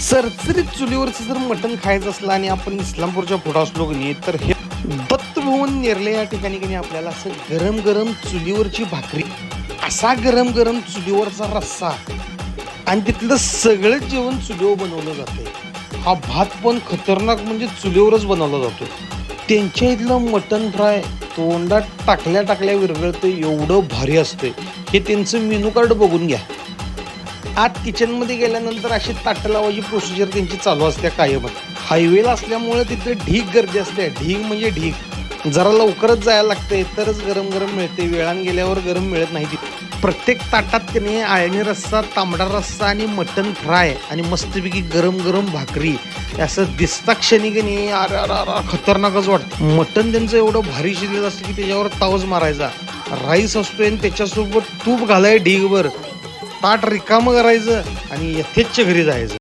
सरसरीत चुलीवरचं जर मटण खायचं असलं आणि आपण इस्लामपूरच्या पुढा असलो की नाही तर हे दत्तभवन नेरले या ठिकाणी की आपल्याला असं गरम गरम चुलीवरची भाकरी असा गरम गरम चुलीवरचा रस्सा आणि तिथलं सगळं जेवण चुलीवर बनवलं जाते हा भात पण खतरनाक म्हणजे चुलीवरच बनवला जातो. त्यांच्या इथलं मटण फ्राय तोंडात टाकल्या टाकल्या विरगळतं एवढं भारी असते हे त्यांचं मेनू कार्ड बघून घ्या. आत किचनमध्ये गेल्यानंतर अशी ताटं लावायची प्रोसिजर त्यांची चालू असते कायमच. हायवेला असल्यामुळे तिथे ढीक गर्दी असते. ढीक म्हणजे ढीक जरा लवकरच जायला लागते तरच गरम गरम मिळते. वेळान गेल्यावर गरम मिळत नाही तिथे. प्रत्येक ताटात की नाही आळणी रस्सा तांबडा रस्सा आणि मटन फ्राय आणि मस्तपैकी गरम गरम भाकरी. असं दिसता क्षणी की नाही अरे अरे अरे खतरनाकच वाटतं. मटन त्यांचं एवढं भारी शिजलेलं असतं की त्याच्यावर तावज मारायचा. राईस असतोय आणि त्याच्यासोबत तूप घालाय ढीगभर. ताट रिकामं करायचं आणि यथेच्छ घरी जायचं.